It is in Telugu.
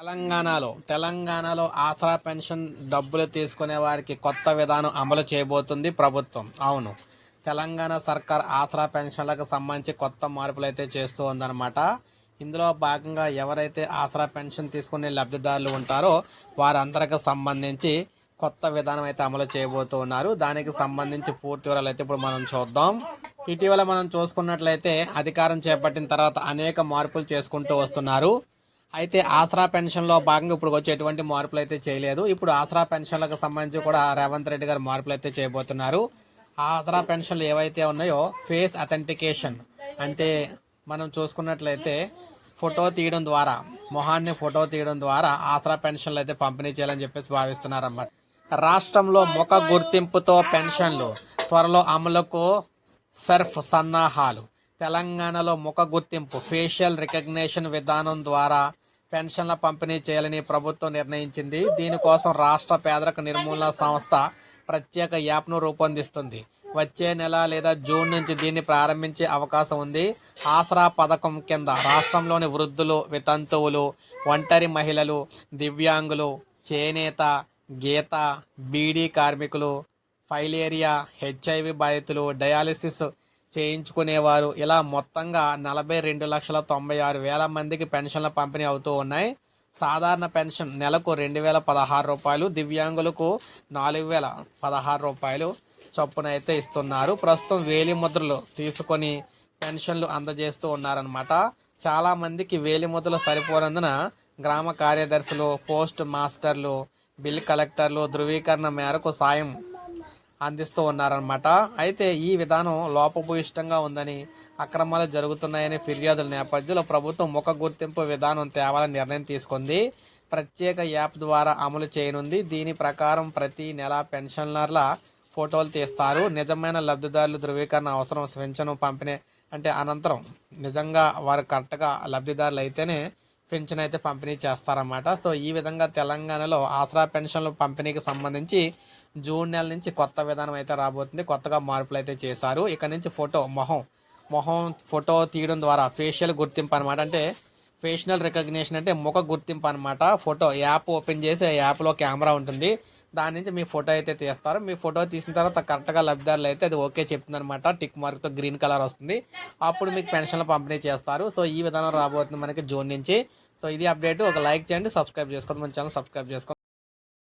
తెలంగాణలో తెలంగాణలో ఆసరా పెన్షన్ డబ్బులు తీసుకునే వారికి కొత్త విధానం అమలు చేయబోతుంది ప్రభుత్వం. అవును తెలంగాణ సర్కార్ ఆసరా పెన్షన్లకు సంబంధించి కొత్త మార్పులు అయితే చేస్తూ ఉందన్నమాట. ఇందులో భాగంగా ఎవరైతే ఆసరా పెన్షన్ తీసుకునే లబ్ధిదారులు ఉంటారో వారందరికి సంబంధించి కొత్త విధానం అయితే అమలు చేయబోతూ ఉన్నారు. దానికి సంబంధించి పూర్తి వివరాలు అయితే ఇప్పుడు మనం చూద్దాం. ఇటీవల మనం చూసుకున్నట్లయితే అధికారం చేపట్టిన తర్వాత అనేక మార్పులు చేసుకుంటూ వస్తున్నారు. అయితే ఆసరా పెన్షన్లో భాగంగా ఇప్పుడు వచ్చేటువంటి మార్పులు అయితే చేయలేదు. ఇప్పుడు ఆసరా పెన్షన్లకు సంబంధించి కూడా రేవంత్ రెడ్డి గారు మార్పులు అయితే చేయబోతున్నారు. ఆసరా పెన్షన్లు ఏవైతే ఉన్నాయో ఫేస్ అథెంటికేషన్ అంటే మనం చూసుకున్నట్లయితే ఫోటో తీయడం ద్వారా మొహాన్ని ఫోటో తీయడం ద్వారా ఆసరా పెన్షన్లు అయితే పంపిణీ చేయాలని చెప్పేసి భావిస్తున్నారు అన్నమాట రాష్ట్రంలో ముఖ గుర్తింపుతో పెన్షన్లు త్వరలో అమలుకు సర్ఫ్ సన్నాహాలు. తెలంగాణలో ముఖ గుర్తింపు ఫేషియల్ రికగ్నేషన్ విధానం ద్వారా పెన్షన్ల పంపిణీ చేయాలని ప్రభుత్వం నిర్ణయించింది. దీనికోసం రాష్ట్ర పేదరిక నిర్మూలన సంస్థ ప్రత్యేక యాప్ను రూపొందిస్తుంది. వచ్చే నెల లేదా జూన్ నుంచి దీన్ని ప్రారంభించే అవకాశం ఉంది. ఆసరా పథకం కింద రాష్ట్రంలోని వృద్ధులు వితంతువులు ఒంటరి మహిళలు దివ్యాంగులు చేనేత గీత బీడీ కార్మికులు ఫైలేరియా హెచ్ఐవి బాధితులు డయాలిసిస్ చేయించుకునేవారు. ఇలా మొత్తంగా నలభై రెండు లక్షల తొంభై ఆరు వేల మందికి పెన్షన్ల పంపిణీ అవుతూ ఉన్నాయి. సాధారణ పెన్షన్ నెలకు రెండు వేల పదహారు రూపాయలు దివ్యాంగులకు నాలుగు వేల పదహారు రూపాయలు చొప్పున అయితే ఇస్తున్నారు. ప్రస్తుతం వేలి ముద్రలు తీసుకొని పెన్షన్లు అందజేస్తూ ఉన్నారనమాట చాలామందికి వేలి ముద్రలు సరిపోనందున గ్రామ కార్యదర్శులు పోస్ట్ మాస్టర్లు బిల్ కలెక్టర్లు ధృవీకరణ మేరకు సాయం అందిస్తూ ఉన్నారనమాట అయితే ఈ విధానం లోపభూయిష్టంగా ఉందని అక్రమాలు జరుగుతున్నాయని ఫిర్యాదుల నేపథ్యంలో ప్రభుత్వం ముఖ గుర్తింపు విధానం తేవాలని నిర్ణయం తీసుకుంది. ప్రత్యేక యాప్ ద్వారా అమలు చేయనుంది. దీని ప్రకారం ప్రతి నెల పెన్షనర్ల ఫోటోలు తీస్తారు. నిజమైన లబ్ధిదారుల ధృవీకరణ అవసరం. పెన్షన్ పంపిణీ అంటే అనంతరం నిజంగా వారు కరెక్ట్గా లబ్ధిదారులు అయితేనే పెన్షన్ అయితే పంపిణీ చేస్తారన్నమాట. సో ఈ విధంగా తెలంగాణలో ఆసరా పెన్షన్ల పంపిణీకి సంబంధించి జూన్ నెల నుంచి కొత్త విధానం అయితే రాబోతుంది. కొత్తగా మార్పులు అయితే చేశారు. ఇక నుంచి ఫోటో మొహం మొహం ఫోటో తీయడం ద్వారా ఫేషియల్ గుర్తింపు అనమాట అంటే ఫేషియల్ రికగ్నిషన్ అంటే ముఖ గుర్తింపు అనమాట ఫోటో యాప్ ఓపెన్ చేసి యాప్లో కెమెరా ఉంటుంది. దాని నుంచి మీ ఫోటో అయితే తీస్తారు. మీ ఫోటో తీసిన తర్వాత కరెక్ట్గా లబ్ధిదారులు అయితే అది ఓకే చెప్తుంది అనమాట టిక్ మార్క్తో గ్రీన్ కలర్ వస్తుంది. అప్పుడు మీకు పెన్షన్లు పంపిణీ చేస్తారు. సో ఈ విధానం రాబోతుంది మనకి జూన్ నుంచి. సో ఇది అప్డేట్. ఒక లైక్ చేయండి. సబ్స్క్రైబ్ చేసుకోండి. మన ఛానల్ సబ్స్క్రైబ్ చేసుకోండి.